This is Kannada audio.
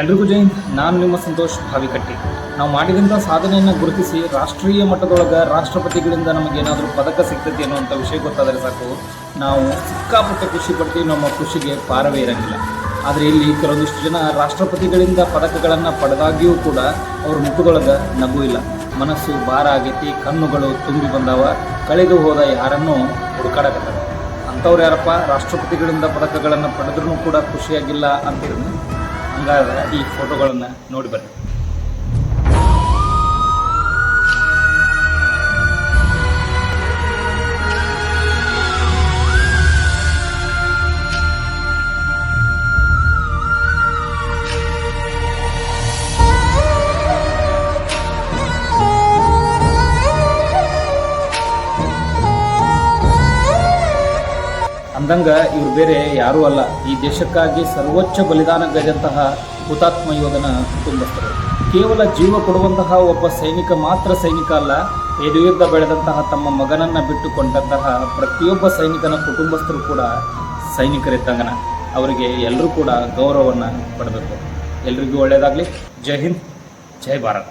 ಎಲ್ರಿಗೂ ಜೈ ನಾನು ನಿಮ್ಮ ಸಂತೋಷ್ ಭಾವಿಕಟ್ಟಿ. ನಾವು ಮಾಡಿದಂಥ ಸಾಧನೆಯನ್ನು ಗುರುತಿಸಿ ರಾಷ್ಟ್ರೀಯ ಮಟ್ಟದೊಳಗೆ ರಾಷ್ಟ್ರಪತಿಗಳಿಂದ ನಮಗೇನಾದರೂ ಪದಕ ಸಿಗ್ತೈತಿ ಅನ್ನುವಂಥ ವಿಷಯ ಗೊತ್ತಾದರೆ ಸಾಕು. ನಾವು ಸಿಕ್ಕಾಪಟ್ಟೆ ಖುಷಿ ಪಟ್ಟು ನಮ್ಮ ಖುಷಿಗೆ ಪಾರವೇ ಇರಂಗಿಲ್ಲ. ಆದರೆ ಇಲ್ಲಿ ಕೆಲವೊಂದಿಷ್ಟು ಜನ ರಾಷ್ಟ್ರಪತಿಗಳಿಂದ ಪದಕಗಳನ್ನು ಪಡೆದಾಗಿಯೂ ಕೂಡ ಅವ್ರ ಮುಖದೊಳಗೆ ನಗು ಇಲ್ಲ. ಮನಸ್ಸು ಭಾರ ಆಗೈತಿ, ಕಣ್ಣುಗಳು ತುಂಬಿ ಬಂದವ. ಕಳೆದು ಹೋದ ಯಾರನ್ನೂ ಹುಡುಕಾಡಕತ್ತಾರ ಅಂಥವ್ರು ಯಾರಪ್ಪ? ರಾಷ್ಟ್ರಪತಿಗಳಿಂದ ಪದಕಗಳನ್ನು ಪಡೆದ್ರೂ ಕೂಡ ಖುಷಿಯಾಗಿಲ್ಲ ಅಂತಿದ್ರು ಹಂಗಾದ್ರೆ ಈ ಫೋಟೋಗಳನ್ನು ನೋಡಿ ಬರ್ರಿ. ಅಂದಂಗ ಇವ್ರು ಬೇರೆ ಯಾರೂ ಅಲ್ಲ. ಈ ದೇಶಕ್ಕಾಗಿ ಸರ್ವೋಚ್ಚ ಬಲಿದಾನಗೈದಂತಹ ಹುತಾತ್ಮ ಯೋಧನ ಕುಟುಂಬಸ್ಥರು. ಕೇವಲ ಜೀವ ಕೊಡುವಂತಹ ಒಬ್ಬ ಸೈನಿಕ ಮಾತ್ರ ಸೈನಿಕ ಅಲ್ಲ ಎದುಯುದ್ಧ ಬೆಳೆದಂತಹ ತಮ್ಮ ಮಗನನ್ನು ಬಿಟ್ಟುಕೊಂಡಂತಹ ಪ್ರತಿಯೊಬ್ಬ ಸೈನಿಕನ ಕುಟುಂಬಸ್ಥರು ಕೂಡ ಸೈನಿಕರಿದ್ದಂಗನ ಅವರಿಗೆ ಎಲ್ಲರೂ ಕೂಡ ಗೌರವವನ್ನು ಪಡೆದದ್ದು ಎಲ್ರಿಗೂ ಒಳ್ಳೆಯದಾಗಲಿ ಜೈ ಹಿಂದ್, ಜೈ ಭಾರತ್.